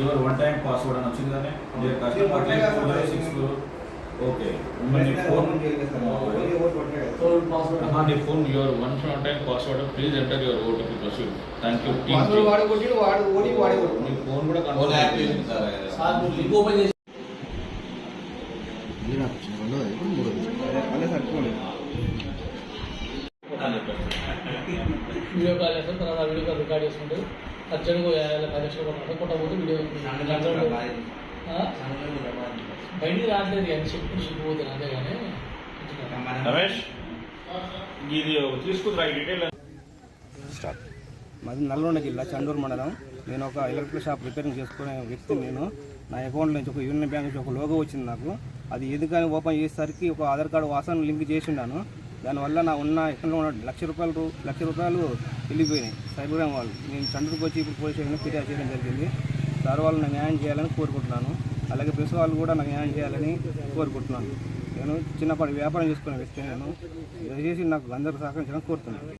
Your one time password అని వచ్చింది కదా మీరు కస్టమర్ సిక్స్ ఓకే మీ ఫోన్ నీ phone your one one time password please enter your OTP proceed thank you password వాడు ఓడి వాడి మీ ఫోన్ కూడా కంట్రోల్ యాక్టివేషన్ సార్ సార్ నువ్వు లింక్ ఓపెన్ చేసి మీరు ఆప్షన్ వల్ల మూడు వీడియో కాల్ చేస్తారు తర్వాత వీడియో కాల్ రికార్డ్ చేసుకుంటే అర్జెంట్గా యాభై పది లక్షలు కొట్టాలి కొట్టకపోతే వీడియో ఆ? బయటికి రావట్లేదు కానీ చెప్పి చెప్పిపోతాను అంతే కానీ. రమేష్ ఇది డీటెయిల్. మాది నల్గొండ జిల్లా చండూరు మండలం. నేను ఒక ఎలక్ట్రికల్ షాప్ రిపేరింగ్ చేసుకునే వ్యక్తిని నేను. నా అకౌంట్ నుంచి ఒక యూనియన్ బ్యాంక్ నుంచి ఒక లోగో వచ్చింది నాకు. అది ఎందుకని ఓపెన్ చేసేసరికి ఒక ఆధార్ కార్డు వాసన లింక్ చేసి ఉన్నాను దానివల్ల నా ఉన్న అకౌంట్లో ఉన్న లక్ష రూపాయలు లక్ష రూపాయలు వెళ్ళిపోయినాయి. సైబర్ వాళ్ళు. నేను చంద్రుడికి వచ్చి ఇప్పుడు పోలీస్ స్టేషన్లో ఫిర్యాదు చేయడం జరిగింది. సార్ వాళ్ళు నాకు న్యాయం చేయాలని కోరుకుంటున్నాను. అలాగే ప్రెస్ వాళ్ళు కూడా నాకు న్యాయం చేయాలని కోరుకుంటున్నాను. నేను చిన్నపాటి వ్యాపారం చేసుకునే వ్యక్తి నేను దయచేసి నాకు అందరూ సహకరించాలని కోరుతున్నాను.